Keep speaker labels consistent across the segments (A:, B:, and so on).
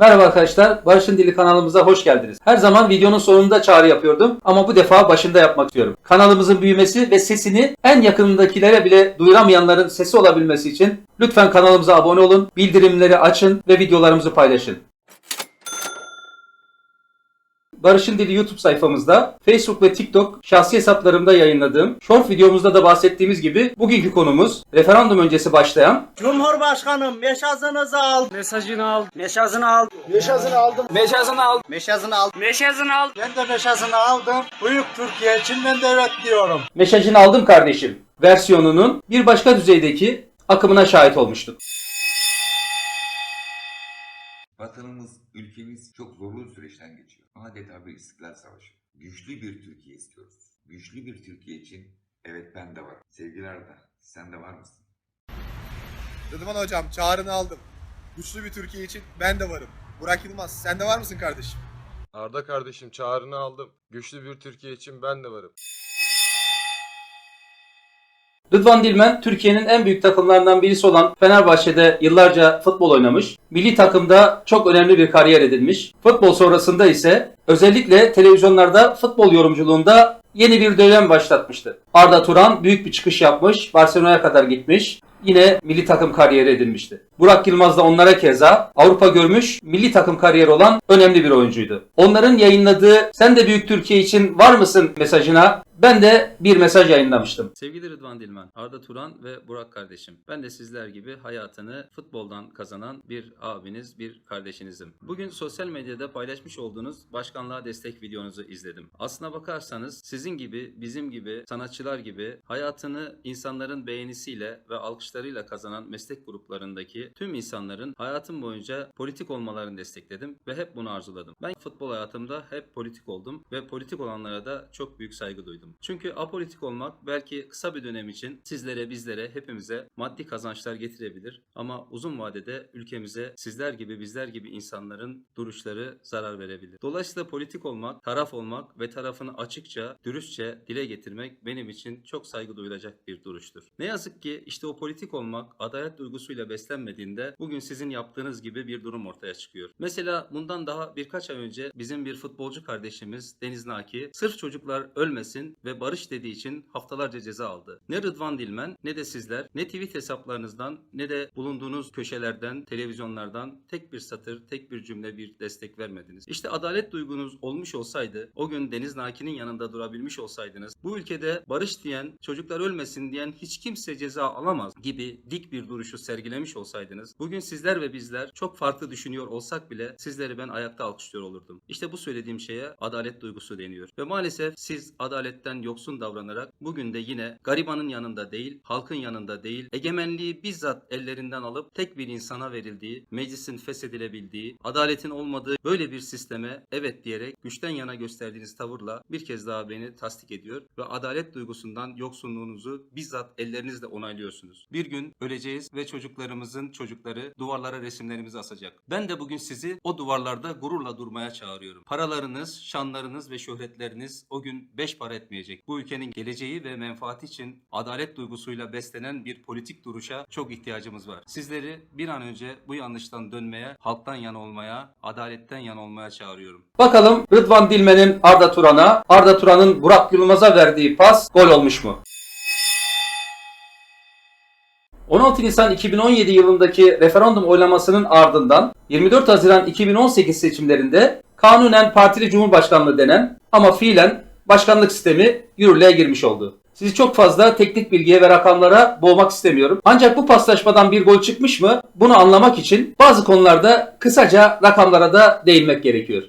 A: Merhaba arkadaşlar, Barış'ın Dili kanalımıza hoş geldiniz. Her zaman videonun sonunda çağrı yapıyordum ama bu defa başında yapmak istiyorum. Kanalımızın büyümesi ve sesini en yakınındakilere bile duyuramayanların sesi olabilmesi için lütfen kanalımıza abone olun, bildirimleri açın ve videolarımızı paylaşın. Barış'ın Dili YouTube sayfamızda, Facebook ve TikTok şahsi hesaplarımda yayınladığım, short videomuzda da bahsettiğimiz gibi bugünkü konumuz referandum öncesi başlayan
B: Cumhurbaşkanım meşazınızı al.
C: Mesajını al.
B: Meşazını al.
C: Meşazını aldım.
B: Meşazını al.
C: Meşazını al.
B: Ben de meşazını aldım. Büyük Türkiye için ben devlet diyorum.
A: Mesajını aldım kardeşim versiyonunun bir başka düzeydeki akımına şahit olmuştuk.
D: Vatanımız, ülkemiz çok zorlu bir süreçten geçiyor. Adeta bir istiklal savaşı. Güçlü bir Türkiye istiyoruz. Güçlü bir Türkiye için evet ben de varım. Sevgili Arda, sen de var mısın?
E: Rıdvan hocam çağrını aldım. Güçlü bir Türkiye için ben de varım. Burak Yılmaz sen de var mısın kardeşim?
F: Arda kardeşim çağrını aldım. Güçlü bir Türkiye için ben de varım.
A: Rıdvan Dilmen Türkiye'nin en büyük takımlarından birisi olan Fenerbahçe'de yıllarca futbol oynamış. Milli takımda çok önemli bir kariyer edinmiş. Futbol sonrasında ise özellikle televizyonlarda futbol yorumculuğunda yeni bir dönem başlatmıştı. Arda Turan büyük bir çıkış yapmış, Barcelona'ya kadar gitmiş. Yine milli takım kariyeri edinmişti. Burak Yılmaz da onlara keza Avrupa görmüş milli takım kariyeri olan önemli bir oyuncuydu. Onların yayınladığı sen de büyük Türkiye için var mısın mesajına ben de bir mesaj yayınlamıştım.
G: Sevgili Rıdvan Dilmen, Arda Turan ve Burak kardeşim. Ben de sizler gibi hayatını futboldan kazanan bir abiniz, bir kardeşinizim. Bugün sosyal medyada paylaşmış olduğunuz başkanlığa destek videonuzu izledim. Aslına bakarsanız sizin gibi, bizim gibi, sanatçılar gibi hayatını insanların beğenisiyle ve alkışlarıyla kazanan meslek gruplarındaki tüm insanların hayatım boyunca politik olmalarını destekledim ve hep bunu arzuladım. Ben futbol hayatımda hep politik oldum ve politik olanlara da çok büyük saygı duydum. Çünkü apolitik olmak belki kısa bir dönem için sizlere, bizlere, hepimize maddi kazançlar getirebilir ama uzun vadede ülkemize sizler gibi, bizler gibi insanların duruşları zarar verebilir. Dolayısıyla politik olmak, taraf olmak ve tarafını açıkça, dürüstçe dile getirmek benim için çok saygı duyulacak bir duruştur. Ne yazık ki işte o politik olmak adalet duygusuyla beslenmediğinde bugün sizin yaptığınız gibi bir durum ortaya çıkıyor. Mesela bundan daha birkaç ay önce bizim bir futbolcu kardeşimiz Deniz Naki sırf çocuklar ölmesin ve barış dediği için haftalarca ceza aldı. Ne Rıdvan Dilmen ne de sizler ne tweet hesaplarınızdan ne de bulunduğunuz köşelerden, televizyonlardan tek bir satır, tek bir cümle bir destek vermediniz. İşte adalet duygunuz olmuş olsaydı, o gün Deniz Naki'nin yanında durabilmiş olsaydınız, bu ülkede barış diyen, çocuklar ölmesin diyen hiç kimse ceza alamaz gibi dik bir duruşu sergilemiş olsaydınız, bugün sizler ve bizler çok farklı düşünüyor olsak bile sizleri ben ayakta alkışlıyor olurdum. İşte bu söylediğim şeye adalet duygusu deniyor. Ve maalesef siz adaletten yoksun davranarak bugün de yine garibanın yanında değil, halkın yanında değil, egemenliği bizzat ellerinden alıp tek bir insana verildiği, meclisin feshedilebildiği, adaletin olmadığı böyle bir sisteme evet diyerek güçten yana gösterdiğiniz tavırla bir kez daha beni tasdik ediyor ve adalet duygusundan yoksunluğunuzu bizzat ellerinizle onaylıyorsunuz. Bir gün öleceğiz ve çocuklarımızın çocukları duvarlara resimlerimizi asacak. Ben de bugün sizi o duvarlarda gururla durmaya çağırıyorum. Paralarınız, şanlarınız ve şöhretleriniz o gün beş para etmeyecek. Bu ülkenin geleceği ve menfaati için adalet duygusuyla beslenen bir politik duruşa çok ihtiyacımız var. Sizleri bir an önce bu yanlıştan dönmeye, halktan yana olmaya, adaletten yana olmaya çağırıyorum.
A: Bakalım Rıdvan Dilmen'in Arda Turan'a, Arda Turan'ın Burak Yılmaz'a verdiği pas gol olmuş mu? 16 Nisan 2017 yılındaki referandum oylamasının ardından 24 Haziran 2018 seçimlerinde kanunen partili cumhurbaşkanlığı denen ama fiilen başkanlık sistemi yürürlüğe girmiş oldu. Sizi çok fazla teknik bilgiye ve rakamlara boğmak istemiyorum. Ancak bu paslaşmadan bir gol çıkmış mı? Bunu anlamak için bazı konularda kısaca rakamlara da değinmek gerekiyor.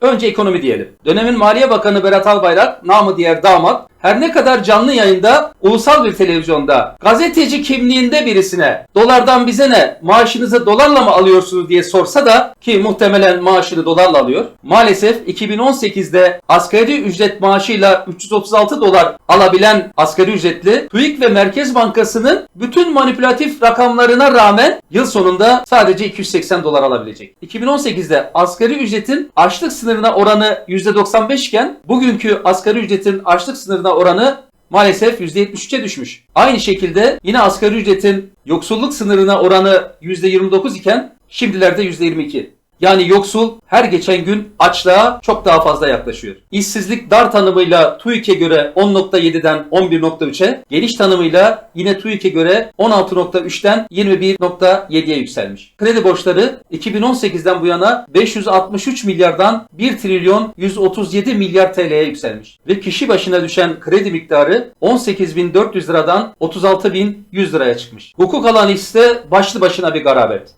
A: Önce ekonomi diyelim. Dönemin Maliye Bakanı Berat Albayrak, namı diğer damat, her ne kadar canlı yayında ulusal bir televizyonda gazeteci kimliğinde birisine dolardan bize ne maaşınızı dolarla mı alıyorsunuz diye sorsa da ki muhtemelen maaşını dolarla alıyor. Maalesef 2018'de asgari ücret maaşıyla 336 dolar alabilen asgari ücretli TÜİK ve Merkez Bankası'nın bütün manipülatif rakamlarına rağmen yıl sonunda sadece 280 dolar alabilecek. 2018'de asgari ücretin açlık sınırına oranı %95 iken bugünkü asgari ücretin açlık sınırına oranı maalesef %73'e düşmüş. Aynı şekilde yine asgari ücretin yoksulluk sınırına oranı %29 iken şimdilerde %22. Yani yoksul her geçen gün açlığa çok daha fazla yaklaşıyor. İşsizlik dar tanımıyla TÜİK'e göre 10.7'den 11.3'e, geniş tanımıyla yine TÜİK'e göre 16.3'ten 21.7'ye yükselmiş. Kredi borçları 2018'den bu yana 563 milyardan 1 trilyon 137 milyar TL'ye yükselmiş. Ve kişi başına düşen kredi miktarı 18.400 liradan 36.100 liraya çıkmış. Hukuk alanı ise başlı başına bir garabet.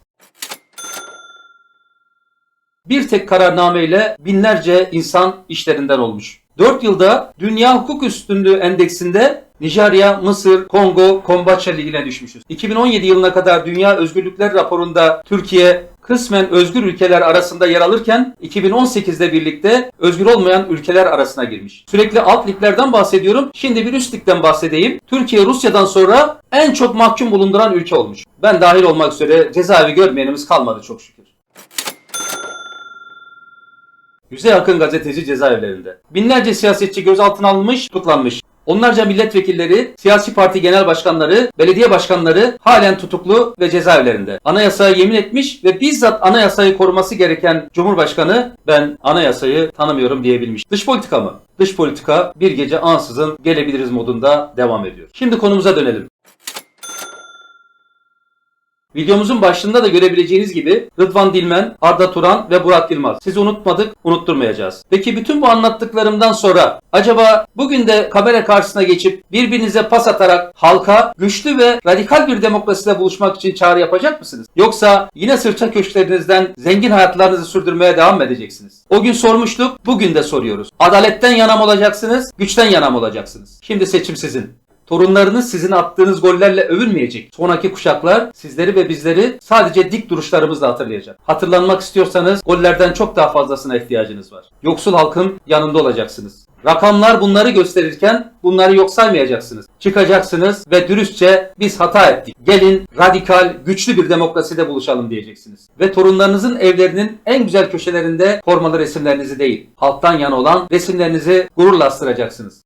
A: Bir tek kararnameyle binlerce insan işlerinden olmuş. 4 yılda Dünya Hukuk Üstünlüğü Endeksinde Nijerya, Mısır, Kongo, Kombaça ligine düşmüşüz. 2017 yılına kadar Dünya Özgürlükler raporunda Türkiye kısmen özgür ülkeler arasında yer alırken 2018'de birlikte özgür olmayan ülkeler arasına girmiş. Sürekli alt liglerden bahsediyorum. Şimdi bir üst ligden bahsedeyim. Türkiye Rusya'dan sonra en çok mahkum bulunduran ülke olmuş. Ben dahil olmak üzere cezaevi görmeyenimiz kalmadı çok şükür. Yüze yakın gazeteci cezaevlerinde. Binlerce siyasetçi gözaltına alınmış, tutuklanmış. Onlarca milletvekilleri, siyasi parti genel başkanları, belediye başkanları halen tutuklu ve cezaevlerinde. Anayasaya yemin etmiş ve bizzat anayasayı koruması gereken Cumhurbaşkanı ben anayasayı tanımıyorum diyebilmiş. Dış politika mı? Dış politika bir gece ansızın gelebiliriz modunda devam ediyor. Şimdi konumuza dönelim. Videomuzun başında da görebileceğiniz gibi Rıdvan Dilmen, Arda Turan ve Burak Yılmaz. Sizi unutmadık, unutturmayacağız. Peki bütün bu anlattıklarımdan sonra acaba bugün de kamera karşısına geçip birbirinize pas atarak halka güçlü ve radikal bir demokraside buluşmak için çağrı yapacak mısınız? Yoksa yine sırça köşklerinizden zengin hayatlarınızı sürdürmeye devam mı edeceksiniz? O gün sormuştuk, bugün de soruyoruz. Adaletten yana mı olacaksınız, güçten yana mı olacaksınız? Şimdi seçim sizin. Torunlarınız sizin attığınız gollerle övünmeyecek. Sonraki kuşaklar sizleri ve bizleri sadece dik duruşlarımızla hatırlayacak. Hatırlanmak istiyorsanız gollerden çok daha fazlasına ihtiyacınız var. Yoksul halkın yanında olacaksınız. Rakamlar bunları gösterirken bunları yok saymayacaksınız. Çıkacaksınız ve dürüstçe biz hata ettik. Gelin radikal, güçlü bir demokraside buluşalım diyeceksiniz. Ve torunlarınızın evlerinin en güzel köşelerinde formalı resimlerinizi değil, halktan yana olan resimlerinizi gururla astıracaksınız.